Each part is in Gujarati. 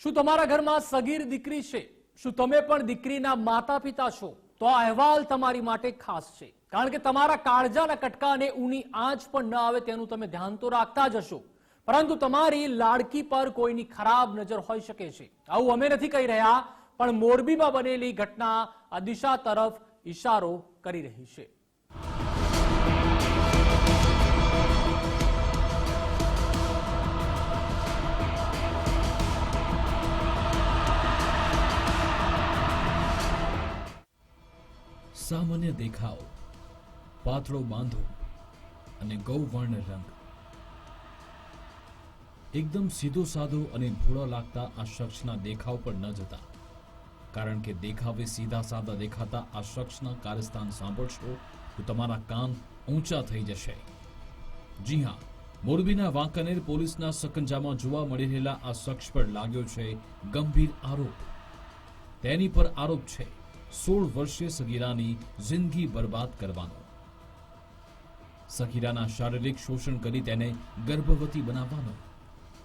શું તમારા ઘરમાં સગીર દીકરી છે? શું તમે પણ દીકરીના માતા પિતા છો? તો આ અહેવાલ તમારી માટે ખાસ છે. કારણ કે તમારા કાળજાના કટકાને ઊની આંચ પણ ન આવે તેનું તમે ધ્યાન તો રાખતા જ હશો. પરંતુ તમારી લાડકી પર કોઈની ખરાબ નજર હોઈ શકે છે. આવું અમે નથી કહી રહ્યા, પણ મોરબીમાં બનેલી ઘટના આ દિશા તરફ ઇશારો કરી રહી છે. સામાન્ય દેખાવ. પાતળો બાંધો અને ગૌવર્ણ રંગ. એકદમ સીધો સાધો અને ભોળો લાગતા આ શખ્સના દેખાવ પર ન જતા. કારણ કે દેખાવે સીધા સાદા દેખાતા આ શખ્સના કાર્યસ્થાન સાંભળશો તો તમારા કાન ઊંચા થઈ જશે. જી હા, મોરબીના વાંકાનેર પોલીસના સકંજામાં જોવા મળી રહેલા આ શખ્સ પર લાગ્યો છે ગંભીર આરોપ. તેની પર આરોપ છે. સોળ વર્ષીય સગીરાની જિંદગી બરબાદ કરવાનો. સગીરાના શારીરિક શોષણ કરી તેને ગર્ભવતી બનાવવાનો.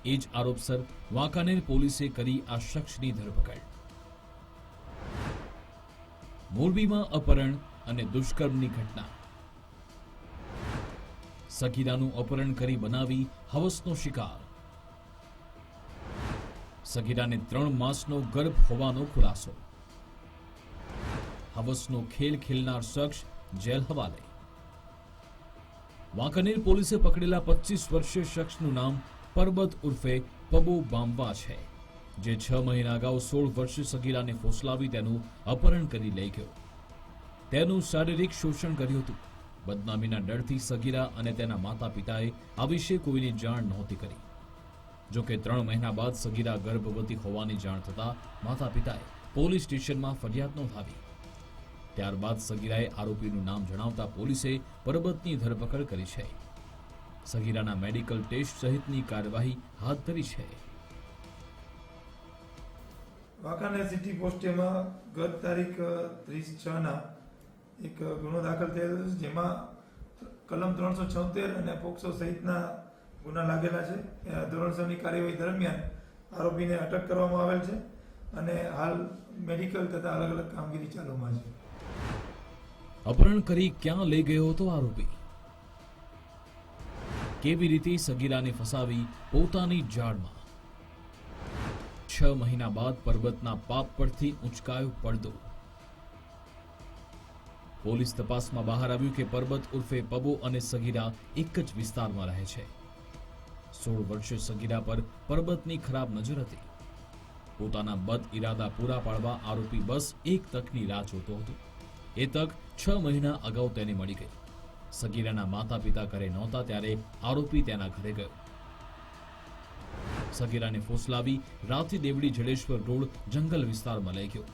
એ જ આરોપસર વાંકાનેર પોલીસે કરી આ શખ્સની ધરપકડ. મોરબીમાં અપહરણ અને દુષ્કર્મની ઘટના. સગીરાનું અપહરણ કરી બનાવી હવસનો શિકાર. સગીરાને ત્રણ માસનો ગર્ભ હોવાનો ખુલાસો. હવસનો ખેલ ખેલનાર શખ્સ જેલ હવાલે. વાંકાનેર પોલીસે પકડેલા પચીસ વર્ષીય શખ્સનું નામ પરબત ઉર્ફે પબો બાંબા છે, જે છ મહિના અગાઉ સોળ વર્ષીય સગીરાને ફોસલાવી તેનું અપહરણ કરી લઈ ગયો. તેનું શારીરિક શોષણ કર્યું હતું. બદનામીના ડરથી સગીરા અને તેના માતા પિતાએ આ વિશે કોઈની જાણ નહોતી કરી. જો કે ત્રણ મહિના બાદ સગીરા ગર્ભવતી હોવાની જાણ થતાં માતા પિતાએ પોલીસ સ્ટેશનમાં ફરિયાદ નોંધાવી. ત્યારબાદ સગીરાએ આરોપીનું નામ જણાવતા પોલીસે પરબતની ધરપકડ કરી છે. સગીરાના મેડિકલ ટેસ્ટ સહિતની કાર્યવાહી હાથ ધરી છે. વાંકાનેર સિટી પોસ્ટેમાં ગત તારીખ ત્રીસ છના એક ગુનો દાખલ થયેલો છે, જેમાં કલમ ત્રણસો છોતેર અને પોક્સો સહિતના ગુના લાગેલા છે. ધોરણસરની કાર્યવાહી દરમિયાન આરોપીને અટક કરવામાં આવેલ છે અને હાલ મેડિકલ તથા અલગ અલગ કામગીરી ચાલુમાં છે. અપહરણ કરી ક્યાં લઈ ગયો હતો આરોપી? કેવી રીતે સગીરાને ફસાવી પોતાની જાળમાં? છ મહિના બાદ પર્વતના પાપ પરથી ઉંચકાયો પડદો. પોલીસ તપાસમાં બહાર આવ્યું કે પર્વત ઉર્ફે પબો અને સગીરા એક જ વિસ્તારમાં રહે છે. સોળ વર્ષે સગીરા પર પર્વતની ખરાબ નજર હતી. પોતાના બદ ઇરાદા પૂરા પાડવા આરોપી બસ એક તકની રાહ જોતો હતો. એ તક છ મહિના અગાઉ તેને મળી ગઈ. સગીરાના માતા પિતા ઘરે નહોતા ત્યારે આરોપી તેના ઘરે ગયો. સગીરાને ફોસલાવી રાતથી દેવડી જડેશ્વર રોડ જંગલ વિસ્તારમાં લઈ ગયો.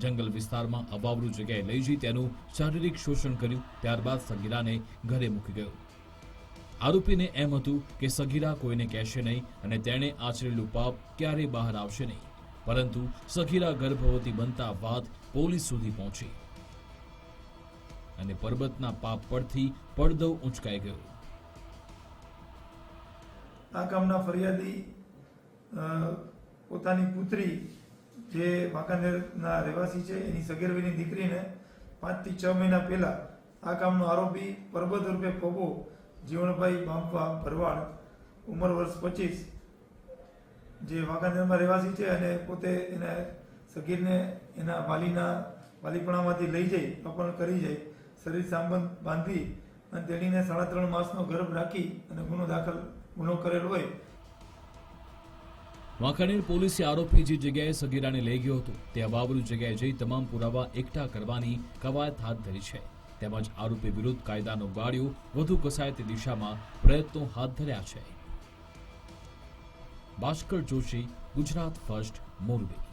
જંગલ વિસ્તારમાં અભાવરૂ જગ્યાએ લઈ જઈ તેનું શારીરિક શોષણ કર્યું, ત્યારબાદ સગીરાને ઘરે મૂકી ગયો. આરોપીને એમ હતું કે સગીરા કોઈને કહેશે નહીં અને તેણે આચરેલું પાપ ક્યારેય બહાર આવશે નહીં. પરંતુ સગીરા ગર્ભવતી બનતા વાત પોલીસ સુધી પહોંચી. અને પર્વતના પાપ પરથી પડદો ઉંચકાઈ ગયો. આ કામના ફરિયાદી પોતાની પુત્રી જે વાંકાનેરના રહેવાસી છે, એની સગીરવીની દીકરીને પાંચથી છ મહિના પહેલા આ કામનો આરોપી પરબત રૂપે પોબો જીવણભાઈ બાંપા ભરવાડ, ઉંમર વર્ષ પચીસ, જે વાંકાનેરમાં રહેવાસી છે અને પોતે એને સગીરને એના વાલીના વાલીપણામાંથી લઈ જઈ અપહરણ કરી જાય. શરીર સાંબંધ બાંધી અને તેણીને સાડા ત્રણ માસનો ગર્ભ રાખી અને ગુનો દાખલ, ગુનો કરેલ હોય. વાંકાનેર પોલીસે આરોપી જે જગ્યાએ સગીરાને લઈ ગયો હતો તે અબાબરૂ જગ્યાએ જઈ તમામ પુરાવા એકઠા કરવાની કવાયત હાથ ધરી છે. તેમજ આરોપી વિરુદ્ધ કાયદાનો ગાળ્યો વધુ કસાય તે દિશામાં પ્રયત્નો હાથ ધર્યા છે. ભાસ્કર જોશી, ગુજરાત ફર્સ્ટ, મોરબી.